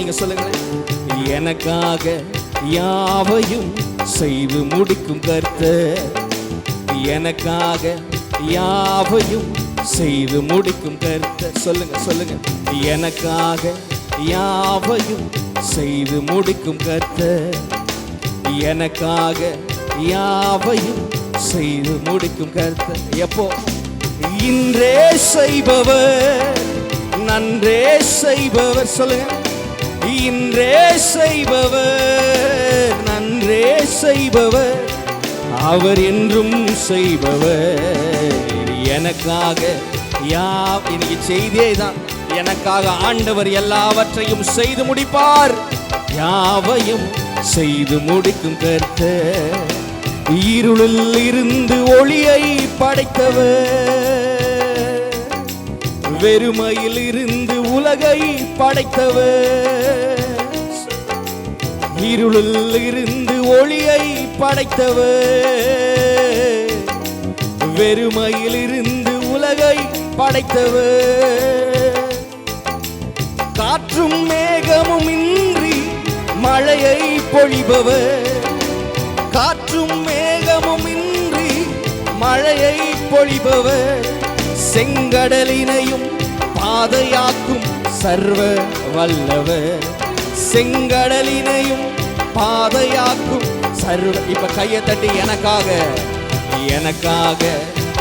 நீங்க சொல்லுங்களேன். எனக்காக யாவையும் செய்து முடிக்கும் கருத்து எனக்காக யாவையும் செய்து முடிக்கும் கருத்து சொல்லுங்க சொல்லுங்க. எனக்காக யாவையும் செய்து முடிக்கும் கருத்து எனக்காக யாவையும் செய்து முடிக்கும் கருத்து எப்போ? இன்றே செய்பவர் நன்றே செய்பவர். சொல்லுங்க. இன்றே செய்பவர் நன்றே செய்பவர் அவர் என்றும் செய்பவர். எனக்காக யா இன்னைக்கு செய்தே தான் எனக்காக ஆண்டவர் எல்லாவற்றையும் செய்து முடிப்பார். யாவையும் செய்து முடிக்கும் கர்த்தர் இருளில் இருந்து ஒளியை படைத்தவர். வெறுமையில் இருந்து உலகை படைத்தவர். இருளில் இருந்து ஒளியை படைத்தவர். வெறுமையில் இருந்து உலகை படைத்தவர். காற்றும் மேகமும் இன்றி மழையை பொழிபவர். காற்றும் மேகமும் இன்றி மழையை பொழிபவர். செங்கடலினையும் பாதையாக்கும் சர்வ வல்லவர். செங்கடலினையும் பாதையாக்கும் சர்வ இப்ப கையை தட்டி எனக்காக எனக்காக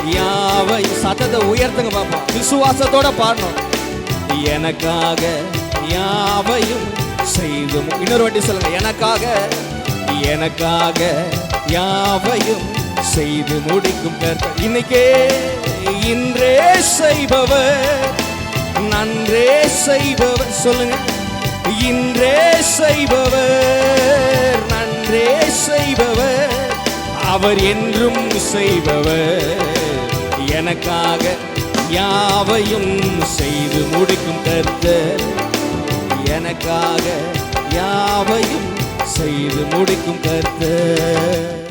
யாவை சத்தத்தை உயர்த்துங்க பாப்பா. விசுவாசத்தோட பாடணும். எனக்காக யாவையும் செய்தும் இன்னொரு வாட்டி சொல்லுங்க. எனக்காக எனக்காக யாவையும் செய்து முடிக்கும் கர்த்தர். இன்னைக்கே இன்றே செய்பவர் நன்றே செய்பவர். சொல்லுங்க. இன்றே செய்பவர் நன்றே செய்பவர் அவர் என்றும் செய்பவர். எனக்காக யாவையும் செய்து முடிக்கும் கர்த்தர். எனக்காக யாவையும் செய்து முடிக்கும் கர்த்தர்.